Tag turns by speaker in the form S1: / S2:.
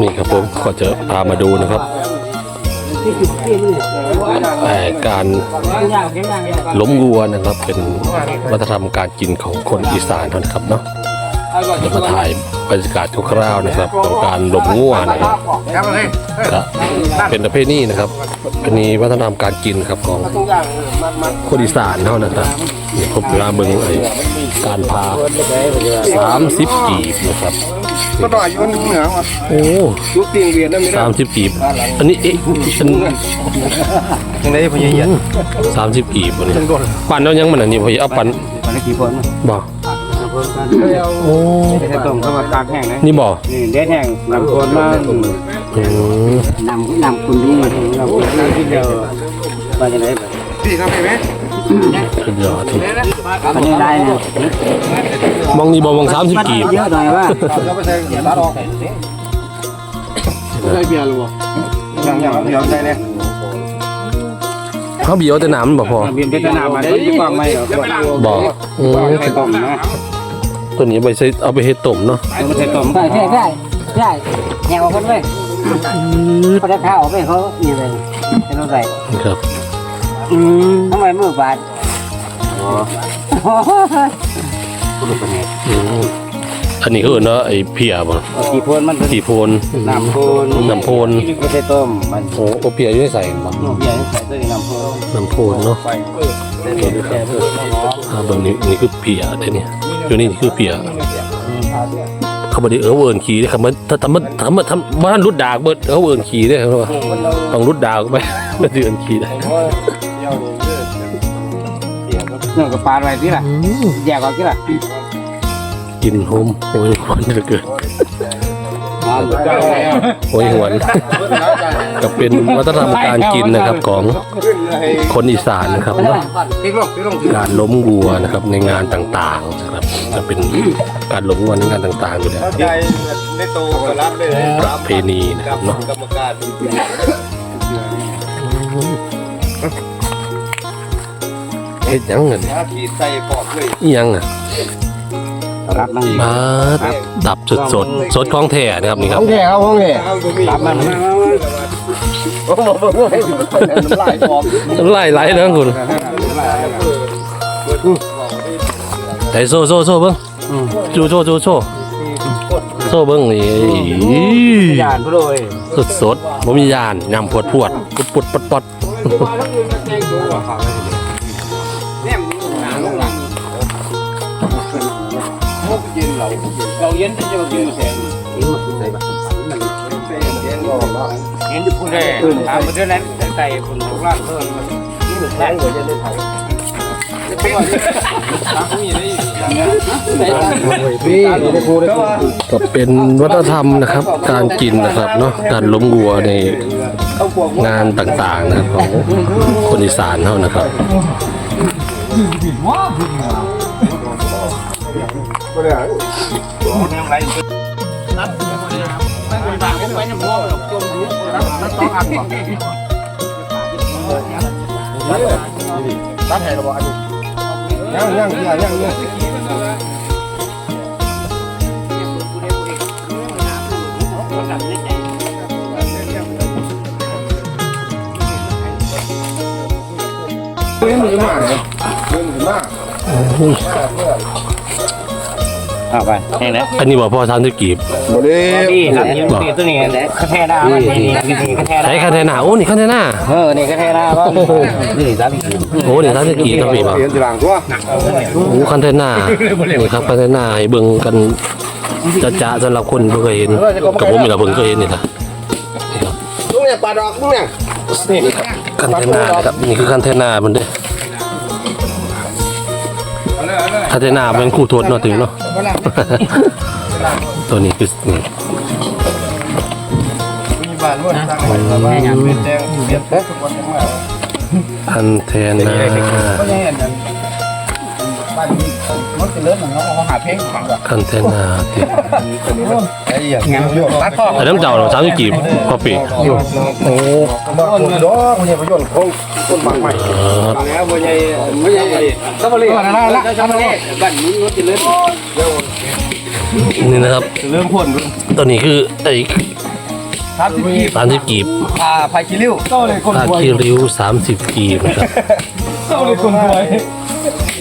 S1: นี่ครับผมก็จะพามาดูนะครับแต่การล้มวัวนะครับเป็นวัฒนธรรมการกินของคนอีสานนะครับเนาะ จะมาถ่ายบรรยากาศคร่าวๆนะครับของการล้มงัวนะครับก็เป็นประเพณีนะครับเป็นวัฒนธรรมการกินครับของคนอีสานเท่านะครับนี่ผมเวลาเบิ่งไอ้การพาสามสิบกีบนะครับ
S2: ก็ต่อยอยู่เหนือว่ะ
S1: โอ้
S2: ยุคตีเวียนนั่นไม่ได้
S1: สามสิบกีบ อันนี้เอ๊ะอัน
S2: ยังไงพญายัน
S1: สามสิบกีบอันนี้ปั่นแล้วยังมันอันนี้พอเอาปั่น
S2: มันกี่คน
S1: บ่ โอ้
S2: เด็ดต้มเข้ามาตากแห้งนะ
S1: นี่บ่
S2: นี่เด็ดแห้งนำคนมา
S1: อืม
S2: นำนำคุณดีนำคุณดีที่เดียวมาจากไหนพี่ทำไหม
S1: สุดยอดที่
S2: อันนี้ได้นะ
S1: มองนี่บ่มองสามสิบกีบ
S2: เยอะหน่อยว่า
S3: เราไปใส่ร้านออก
S2: ใส่เบียร์หรือเปล่าย่างย่างเบียร์ใส่เนี่ย
S1: เขาเบียวแต่น้ำมันบ่พอ
S2: เบียร์เป็นน้ำมันไม่ฟังไม่หรอก
S1: บ่อืม
S2: ใส่ ต้มนะ
S1: ตัวนี้ไปใช้เอาไปเฮ็ดต้มเนาะ
S2: มันใส่ต้ม
S4: ใช่ใช่ใช่ใช่แหงออกคนเลยเขาจะข้าวออกไปเขานี่เลยเป็นอะไร
S1: ครับ
S4: อืมทำไมมือบาด
S1: อืมอันนี้คือเนาะไอ้เพียบ่
S2: กี่พวนมัน
S1: กี่โพน
S2: น้ำโพน
S1: น้ำโพน
S2: ไม่ใช่ต้มมัน
S1: โอ้โอเพียอยู่ในใส่บ่
S2: เบียร์ใส่ตัวน้ำโพน
S1: น้ำโพนเนาะ
S2: ไป
S1: อ่าเบางนี้นี่คือเพียเด้เนี่ย อยู่นี่คือเพียเขาบ่ได้เออเวิร์นขี่เด้ครับมันถ้าทำมันทำมันทำบ้านรุดดากเบิดเออเวิร์นขี่เด้ครับว่าต้องรุดดากไปเดือนขี่ได้
S2: นี่ก็ปลาอะไรที่ล่ะแยกออกที่ล่ะ
S1: กินโฮมโอ้ยหวนเหลือเกิน โอ้ยหวน ก็เป็นวัฒนธรรมการกินนะครับของคนอีสานนะครับเนาะ
S2: ติ๊กลงติ๊กลง
S1: การล้มวัวนะครับในงานต่างๆนะครับจะเป็นการล้มวัวในงานต่างๆอยู่แล้ว
S3: ยายได้โตก็รับเลย
S1: ประเพณีนะครับเนาะ
S3: กรรมการ
S1: เฮ็ดหยังเงิน
S3: ขีดใส่ปอกเลย
S1: อีหยังอะ
S2: รับมัน
S1: มาดับสดสดๆสดของแท้นะครับนี่ครับ
S2: แก่ครับห้องแก่
S3: เอาตรงนี้
S2: รับมัน
S3: น้ำลายปอก
S1: น้ำลายไหลนะคุณไหนโซ่โซ่โซ่เบิ้งจูโซ่จูโซ่โซ่เบิ้งนี่
S2: ยานพุ่เลย
S1: สดสดๆบ่มียานยำปวดปวดปุดปุดปัดปัด
S2: เราเย็นจะจะกินแสงเห็นผู้ใดถามมาเท่านั้นใส่คนของร้านเพิ่มแรกหัวจะได้ถ่าย
S1: ก็เป็นวัฒนธรรมนะครับ การกินนะครับเนาะการล้มวัวในงานต่างๆนะครับของคนอีสานเท่านะครับ
S3: ย่างย่างย่างย่างย่าง
S2: เอา ไปแห้งแล้ว
S1: อันนี้บอกพ่อทานที่กีบ
S3: บ่ได้
S2: นี่ครับยืมตีตัวนี้แหละกระแทกหน้ามันนี่นี่กระแทกหน้า
S1: ใช้คันเทนาโอ้นี่คันเทนา
S2: เออนี่กระแทกหน้าก็นี่สาม
S1: โอ้นี่ทานที่กีบครับพี่บ่า
S3: เปลี่ยนทีหลังตัว
S1: โอ้คันเทนานี่ครับคันเทนาให้เบิ่งกันจะจะๆสำหรับคนเพิ่งเคยเห็นกับผมนี่แหละเพิ่งเคยเห็นนี่นะ
S3: ลุงเนี่ยปลาดอกลุงเนี่ย
S1: นี่ครับคันเทนานะครับนี่คือคันเทนามันเด้อ คันเทนาเป็นคู่โทษเนาะถึงเนาะ ตัวนี้คือนี่
S3: มีบ้านด้วยทางไหนบ้า นเปลี่ยนแดงเปลี่ยนแปลงทุกวัน
S1: คันเทน
S3: เนนั้นบ้านนี้มันจะเหมือนเขาหาเพลงฟังแบบ
S1: คันเทนาที่
S3: ไอ้เหี้ยงั้นโยนตัดข้อ
S1: ไอ้น้ำเจ้าเราสามสิบกีบพอปีอยู่โอ้
S3: บ้าคนดอกมันยังไประโยชนโค้งต้นบางใหม่
S1: เออ
S3: แล้วมันยังไม่ยังก็มาเลยก็มาเลยละก็มาเลยบ้านนี้มันจะเลิศ
S1: นี่นะครับ
S2: เริ่มพ่น
S1: ตัวนี้คือไอ้
S2: สามสิบกีบ
S1: สามสิบกีบ
S2: อ่าไผ่คิริ้วโตเลยคน
S1: ตาคีริ้วสามสิบกีบนะครับ
S2: โตเลยคนรวย
S3: ต้อ